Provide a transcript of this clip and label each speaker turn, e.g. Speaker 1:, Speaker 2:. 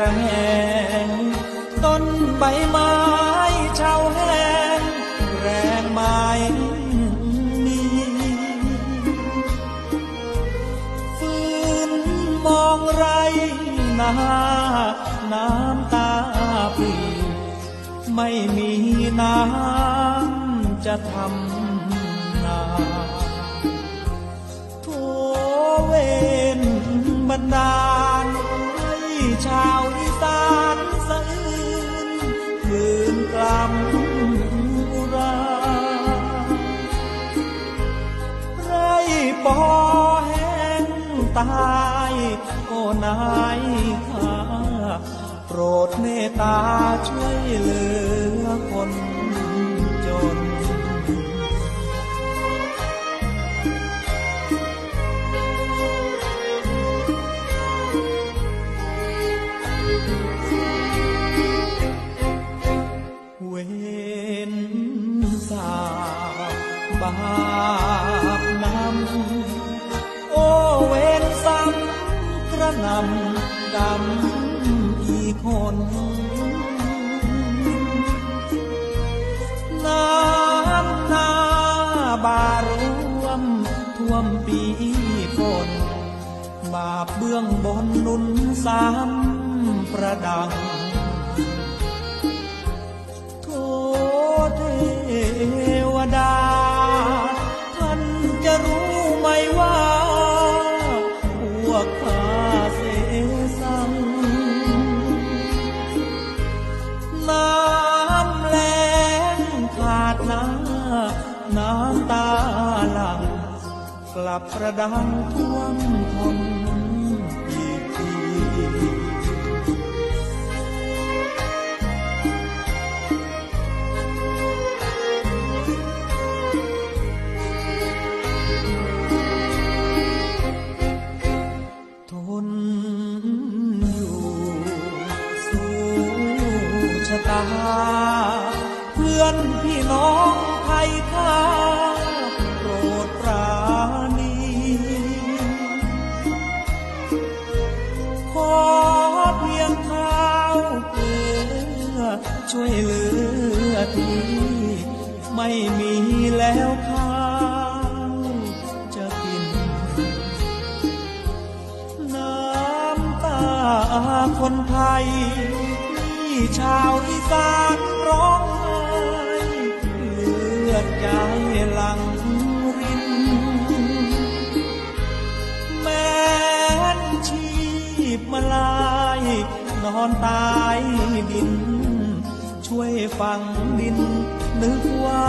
Speaker 1: แทนต้นใบไม้เช่าแห้งแรงไม้มีฝืนมองไรหน้าน้ำตาปรีไม่มีน้ำจะทำนาโทเวนบันดาลให้ชาว ตาย โอ้นายข้าโปรดเมตตาช่วยเหลือคนจน เวนสาบบา นำดำอีกคนน้ำนาบารวมท่วมปีฝนบาปเบื้องบนนุนสามประดัง น้ำตาหลังกลับประดังท่วมทนอีกทีทนอยู่สู้ชะตา เพื่อนพี่น้อง ข้าโปรดปราณีขอเพียงข้าวเกลือช่วยเหลือทีไม่มีแล้วข้าจะกิน น้ำตาคนไทยที่ชาวอีสานร้องไห้เลือ ดใจหลังริน แม้นชีพมาลาย นอนตายดิน ช่วยฟังดินนึกว่า